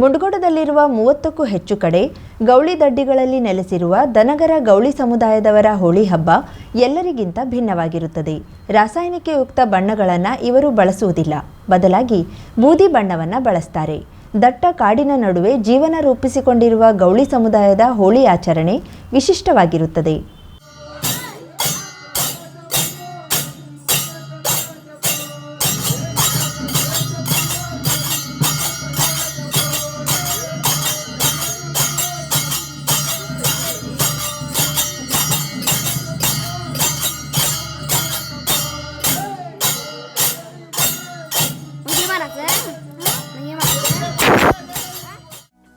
ಮುಂಡಗೋಡದಲ್ಲಿರುವ ಮೂವತ್ತಕ್ಕೂ ಹೆಚ್ಚು ಕಡೆ ಗೌಳಿ ದಡ್ಡಿಗಳಲ್ಲಿ ನೆಲೆಸಿರುವ ದನಗರ ಗೌಳಿ ಸಮುದಾಯದವರ ಹೋಳಿ ಹಬ್ಬ ಎಲ್ಲರಿಗಿಂತ ಭಿನ್ನವಾಗಿರುತ್ತದೆ. ರಾಸಾಯನಿಕಯುಕ್ತ ಬಣ್ಣಗಳನ್ನು ಇವರು ಬಳಸುವುದಿಲ್ಲ. ಬದಲಾಗಿ ಬೂದಿ ಬಣ್ಣವನ್ನು ಬಳಸ್ತಾರೆ. ದಟ್ಟ ಕಾಡಿನ ನಡುವೆ ಜೀವನ ರೂಪಿಸಿಕೊಂಡಿರುವ ಗೌಳಿ ಸಮುದಾಯದ ಹೋಳಿ ಆಚರಣೆ ವಿಶಿಷ್ಟವಾಗಿರುತ್ತದೆ.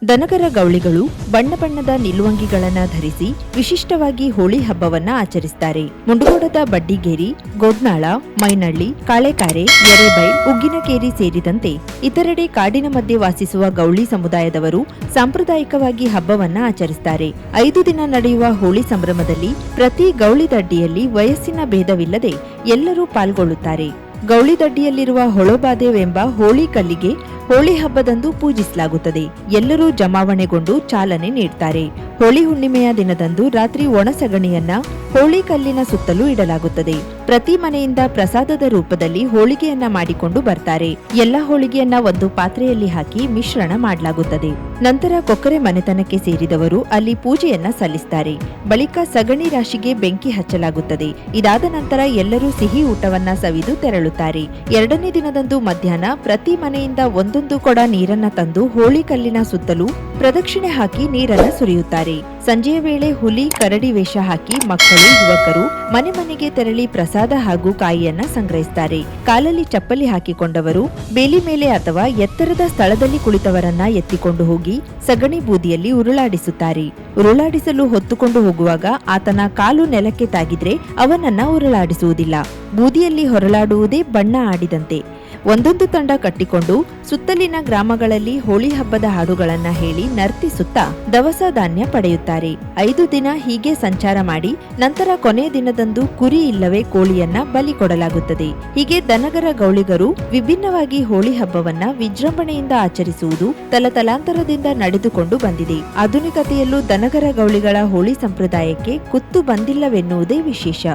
ದನಗರ ಗೌಳಿಗಳು ಬಣ್ಣ ಬಣ್ಣದ ನಿಲುವಂಗಿಗಳನ್ನ ಧರಿಸಿ ವಿಶಿಷ್ಟವಾಗಿ ಹೋಳಿ ಹಬ್ಬವನ್ನ ಆಚರಿಸುತ್ತಾರೆ ಮುಂಡಗೋಡದ ಬಡ್ಡಿಗೇರಿ, ಗೋಡ್ನಾಳ, ಮೈನಳ್ಳಿ, ಕಾಳೆಕಾರೆ, ಎರೆಬೈ, ಉಗ್ಗಿನಕೇರಿ ಸೇರಿದಂತೆ ಇತರೆಡೆ ಕಾಡಿನ ಮಧ್ಯೆ ವಾಸಿಸುವ ಗೌಳಿ ಸಮುದಾಯದವರು ಸಾಂಪ್ರದಾಯಿಕವಾಗಿ ಹಬ್ಬವನ್ನ ಆಚರಿಸುತ್ತಾರೆ ಐದು ದಿನ ನಡೆಯುವ ಹೋಳಿ ಸಂಭ್ರಮದಲ್ಲಿ ಪ್ರತಿ ಗೌಳಿ ದಡ್ಡಿಯಲ್ಲಿ ವಯಸ್ಸಿನ ಭೇದವಿಲ್ಲದೆ ಎಲ್ಲರೂ ಪಾಲ್ಗೊಳ್ಳುತ್ತಾರೆ. ಗೌಳಿ ದಡ್ಡಿಯಲ್ಲಿರುವ ಹೊಳೋಬಾದೇವೆಂಬ ಹೋಳಿ ಕಲ್ಲಿಗೆ ಹೋಳಿ ಹಬ್ಬದಂದು ಪೂಜಿಸಲಾಗುತ್ತದೆ. ಎಲ್ಲರೂ ಜಮಾವಣೆಗೊಂಡು ಚಾಲನೆ ನೀಡುತ್ತಾರೆ ಹೋಳಿ ಹುಣ್ಣಿಮೆಯ ದಿನದಂದು ರಾತ್ರಿ ಒಣಸಗಣಿಯನ್ನ ಹೋಳಿ ಕಲ್ಲಿನ ಸುತ್ತಲೂ ಇಡಲಾಗುತ್ತದೆ. ಪ್ರತಿ ಮನೆಯಿಂದ ಪ್ರಸಾದದ ರೂಪದಲ್ಲಿ ಹೋಳಿಗೆಯನ್ನ ಮಾಡಿಕೊಂಡು ಬರ್ತಾರೆ. ಎಲ್ಲ ಹೋಳಿಗೆಯನ್ನ ಒಂದು ಪಾತ್ರೆಯಲ್ಲಿ ಹಾಕಿ ಮಿಶ್ರಣ ಮಾಡಲಾಗುತ್ತದೆ. ನಂತರ ಕೊಕ್ಕರೆ ಮನೆತನಕ್ಕೆ ಸೇರಿದವರು ಅಲ್ಲಿ ಪೂಜೆಯನ್ನ ಸಲ್ಲಿಸುತ್ತಾರೆ ಬಳಿಕ ಸಗಣಿ ರಾಶಿಗೆ ಬೆಂಕಿ ಹಚ್ಚಲಾಗುತ್ತದೆ. ಇದಾದ ನಂತರ ಎಲ್ಲರೂ ಸಿಹಿ ಊಟವನ್ನ ಸವಿದು ತೆರಳುತ್ತಾರೆ. ಎರಡನೇ ದಿನದಂದು ಮಧ್ಯಾಹ್ನ ಪ್ರತಿ ಮನೆಯಿಂದ ಒಂದೊಂದು ಕೊಡ ನೀರನ್ನ ತಂದು ಹೋಳಿ ಕಲ್ಲಿನ ಸುತ್ತಲೂ ಪ್ರದಕ್ಷಿಣೆ ಹಾಕಿ ನೀರನ್ನ ಸುರಿಯುತ್ತಾರೆ. ಸಂಜೆಯ ವೇಳೆ ಹುಲಿ, ಕರಡಿ ವೇಷ ಹಾಕಿ ಮಕ್ಕಳು, ಯುವಕರು ಮನೆ ಮನೆಗೆ ತೆರಳಿ ಪ್ರಸಾದ ಹಾಗೂ ಕಾಯಿಯನ್ನ ಸಂಗ್ರಹಿಸುತ್ತಾರೆ ಕಾಲಲ್ಲಿ ಚಪ್ಪಲಿ ಹಾಕಿಕೊಂಡವರು, ಬೇಲಿ ಮೇಲೆ ಅಥವಾ ಎತ್ತರದ ಸ್ಥಳದಲ್ಲಿ ಕುಳಿತವರನ್ನ ಎತ್ತಿಕೊಂಡು ಹೋಗಿ ಸಗಣಿ ಬೂದಿಯಲ್ಲಿ ಉರುಳಾಡಿಸುತ್ತಾರೆ. ಉರುಳಾಡಿಸಲು ಹೊತ್ತುಕೊಂಡು ಹೋಗುವಾಗ ಆತನ ಕಾಲು ನೆಲಕ್ಕೆ ತಾಗಿದ್ರೆ ಅವನನ್ನ ಉರುಳಾಡಿಸುವುದಿಲ್ಲ. ಬೂದಿಯಲ್ಲಿ ಹೊರಳಾಡುವುದೇ ಬಣ್ಣ ಆಡಿದಂತೆ. ಒಂದೊಂದು ತಂಡ ಕಟ್ಟಿಕೊಂಡು ಸುತ್ತಲಿನ ಗ್ರಾಮಗಳಲ್ಲಿ ಹೋಳಿ ಹಬ್ಬದ ಹಾಡುಗಳನ್ನ ಹೇಳಿ ನರ್ತಿಸುತ್ತಾ ದವಸ ಧಾನ್ಯ ಪಡೆಯುತ್ತಾರೆ. ಐದು ದಿನ ಹೀಗೆ ಸಂಚಾರ ಮಾಡಿ ನಂತರ ಕೊನೆಯ ದಿನದಂದು ಕುರಿ ಇಲ್ಲವೇ ಕೋಳಿಯನ್ನ ಬಲಿ ಕೊಡಲಾಗುತ್ತದೆ. ಹೀಗೆ ದನಗರ ಗೌಳಿಗರು ವಿಭಿನ್ನವಾಗಿ ಹೋಳಿ ಹಬ್ಬವನ್ನ ವಿಜೃಂಭಣೆಯಿಂದ ಆಚರಿಸುವುದು ತಲತಲಾಂತರದಿಂದ ನಡೆದುಕೊಂಡು ಬಂದಿದೆ. ಆಧುನಿಕತೆಯಲ್ಲೂ ದನಗರ ಗೌಳಿಗಳ ಹೋಳಿ ಸಂಪ್ರದಾಯಕ್ಕೆ ಕುತ್ತು ಬಂದಿಲ್ಲವೆನ್ನುವುದೇ ವಿಶೇಷ.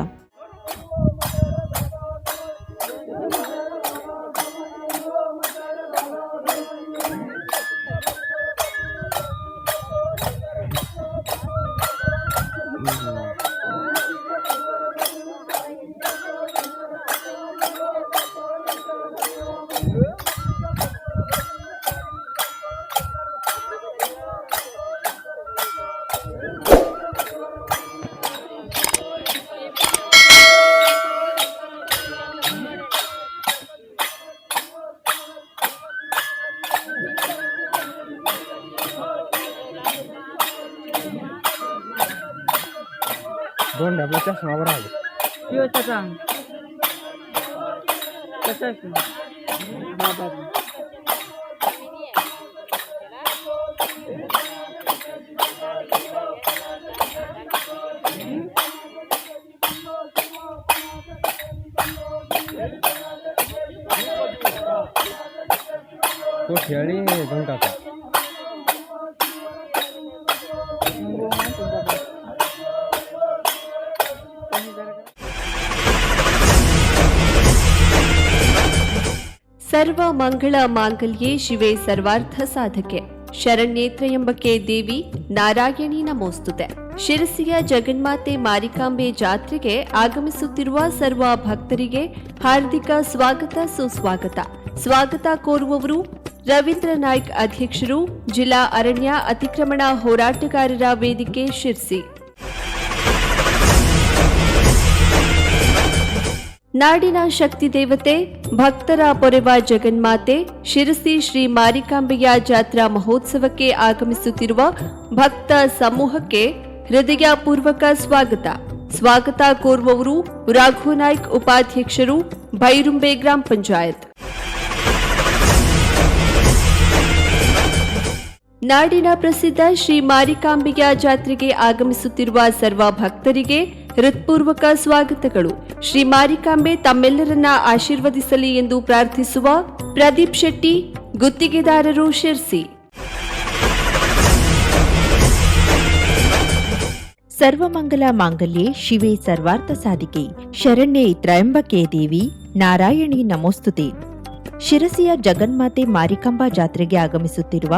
दोन डबला चष्मावर आले. कसं आहे? ಸರ್ವ ಮಂಗಳ ಮಾಂಗಲ್ಯೇ ಶಿವೆ ಸರ್ವಾರ್ಥ ಸಾಧಕೆ. ಶರಣ್ಯೇತ್ರ ಎಂಬಕ್ಕೆ ದೇವಿ ನಾರಾಯಣಿ ನಮೋಸ್ತುತೆ. ಶಿರಸಿಯ ಜಗನ್ಮಾತೆ ಮಾರಿಕಾಂಬೆ ಜಾತ್ರೆಗೆ ಆಗಮಿಸುತ್ತಿರುವ ಸರ್ವ ಭಕ್ತರಿಗೆ ಹಾರ್ದಿಕ ಸ್ವಾಗತ ಸುಸ್ವಾಗತ. ಸ್ವಾಗತ ಕೋರುವವರು ರವೀಂದ್ರ ನಾಯ್ಕ್ ಅಧ್ಯಕ್ಷರು, ಜಿಲ್ಲಾ ಅರಣ್ಯ ಅತಿಕ್ರಮಣ ಹೋರಾಟಗಾರರ ವೇದಿಕೆ ಶಿರ್ಸಿ. ನಾಡಿನ ಶಕ್ತಿ ದೇವತೆ, ಭಕ್ತರ ಪೊರೆವ ಜಗನ್ಮಾತೆ, ಶಿರಸಿ ಶ್ರೀ ಮಾರಿಕಾಂಬೆಯ ಜಾತ್ರಾ ಮಹೋತ್ಸವಕ್ಕೆ ಆಗಮಿಸುತ್ತಿರುವ ಭಕ್ತ ಸಮೂಹಕ್ಕೆ ಹೃದಯಪೂರ್ವಕ ಸ್ವಾಗತ. ಸ್ವಾಗತ ಕೋರುವವರು ರಾಘುನಾಯ್ಕ್ ಉಪಾಧ್ಯಕ್ಷರು ಭೈರುಂಬೆ ಗ್ರಾಮ ಪಂಚಾಯತ್. ನಾಡಿನ ಪ್ರಸಿದ್ಧ ಶ್ರೀ ಮಾರಿಕಾಂಬೆಯ ಜಾತ್ರೆಗೆ ಆಗಮಿಸುತ್ತಿರುವ ಸರ್ವ ಭಕ್ತರಿಗೆ ಹೃತ್ಪೂರ್ವಕ ಸ್ವಾಗತಗಳು. ಶ್ರೀ ಮಾರಿಕಾಂಬೆ ತಮ್ಮೆಲ್ಲರನ್ನ ಆಶೀರ್ವದಿಸಲಿ ಎಂದು ಪ್ರಾರ್ಥಿಸುವ ಪ್ರದೀಪ್ ಶೆಟ್ಟಿ, ಗುತ್ತಿಗೆದಾರರು ಶಿರ್ಸಿ. ಸರ್ವಮಂಗಲ ಮಾಂಗಲ್ಯೆ ಶಿವೇ ಸರ್ವಾರ್ಥ ಸಾಧಿಕೆ. ಶರಣ್ಯೆ ತ್ರಯಂಬಕೆ ದೇವಿ, ನಾರಾಯಣಿ ನಮೋಸ್ತುತೆ. ಶಿರಸಿಯ ಜಗನ್ಮಾತೆ ಮಾರಿಕಾಂಬಾ ಜಾತ್ರೆಗೆ ಆಗಮಿಸುತ್ತಿರುವ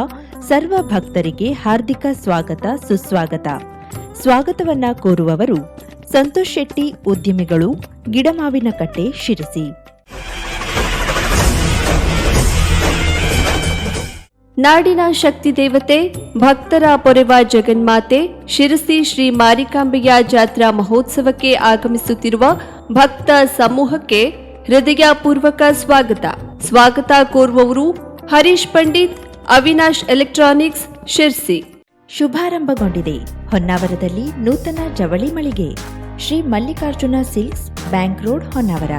ಸರ್ವ ಭಕ್ತರಿಗೆ ಹಾರ್ದಿಕ ಸ್ವಾಗತ, ಸುಸ್ವಾಗತ. ಸ್ವಾಗತವನ್ನ ಕೋರುವವರು ಸಂತೋಷ್ ಶೆಟ್ಟಿ ಉದ್ಯಮಿಗಳು ಗಿಡಮಾವಿನಕಟ್ಟೆ ಶಿರಸಿ. ನಾಡಿನ ಶಕ್ತಿ ದೇವತೆ, ಭಕ್ತರ ಪೊರೆವ ಜಗನ್ಮಾತೆ, ಶಿರಸಿ ಶ್ರೀ ಮಾರಿಕಾಂಬೆಯ ಜಾತ್ರಾ ಮಹೋತ್ಸವಕ್ಕೆ ಆಗಮಿಸುತ್ತಿರುವ ಭಕ್ತ ಸಮೂಹಕ್ಕೆ ಹೃದಯಪೂರ್ವಕ ಸ್ವಾಗತ. ಸ್ವಾಗತ ಕೋರುವವರು ಹರೀಶ್ ಪಂಡಿತ್, ಅವಿನಾಶ್ ಎಲೆಕ್ಟ್ರಾನಿಕ್ಸ್, ಶಿರ್ಸಿ. ಶುಭಾರಂಭಗೊಂಡಿದೆ. ಹೊನ್ನಾವರದಲ್ಲಿ ನೂತನ ಜವಳಿ ಮಳಿಗೆ. Shri Mallikarjuna silks bank road, Honnavar.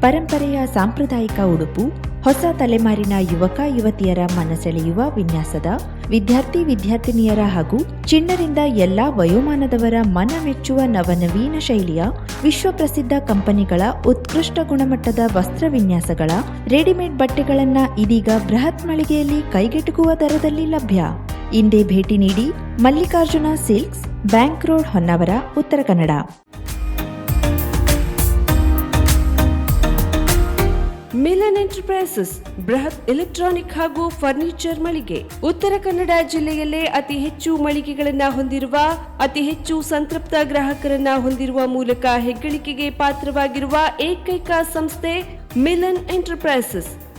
ಪರಂಪರೆಯ ಸಾಂಪ್ರದಾಯಿಕ ಉಡುಪು, ಹೊಸ ತಲೆಮಾರಿನ ಯುವಕ, ಯುವತಿಯರ ಮನಸೆಳೆಯುವ ವಿನ್ಯಾಸದ ವಿದ್ಯಾರ್ಥಿ, ವಿದ್ಯಾರ್ಥಿನಿಯರ ಹಾಗೂ ಚಿಣ್ಣರಿಂದ ಎಲ್ಲಾ ವಯೋಮಾನದವರ ಮನ ಮೆಚ್ಚುವ ನವನವೀನ ಶೈಲಿಯ ವಿಶ್ವಪ್ರಸಿದ್ಧ ಕಂಪನಿಗಳ ಉತ್ಕೃಷ್ಟ ಗುಣಮಟ್ಟದ ವಸ್ತ್ರ ವಿನ್ಯಾಸಗಳ ರೆಡಿಮೇಡ್ ಬಟ್ಟೆಗಳನ್ನ ಇದೀಗ ಬೃಹತ್ ಮಳಿಗೆಯಲ್ಲಿ ಕೈಗೆಟುಕುವ ದರದಲ್ಲಿ ಲಭ್ಯ. ಇಂದೇ ಭೇಟಿ ನೀಡಿ Mallikarjuna silks, bank road Honnavar, Uttara Kannada. Milan enterprises, ಬೃಹತ್ ಎಲೆಕ್ಟ್ರಾನಿಕ್ ಹಾಗೂ ಫರ್ನಿಚರ್ ಮಳಿಗೆ. ಉತ್ತರ ಕನ್ನಡ ಜಿಲ್ಲೆಯಲ್ಲೇ ಅತಿ ಹೆಚ್ಚು ಮಳಿಗೆಗಳನ್ನ ಹೊಂದಿರುವ, ಅತಿ ಹೆಚ್ಚು ಸಂತೃಪ್ತ ಗ್ರಾಹಕರನ್ನ ಹೊಂದಿರುವ ಮೂಲಕ ಹೆಗ್ಗಳಿಕೆಗೆ ಪಾತ್ರವಾಗಿರುವ ಏಕೈಕ ಸಂಸ್ಥೆ ಮಿಲನ್ ಎಂಟರ್ಪ್ರೈಸಸ್.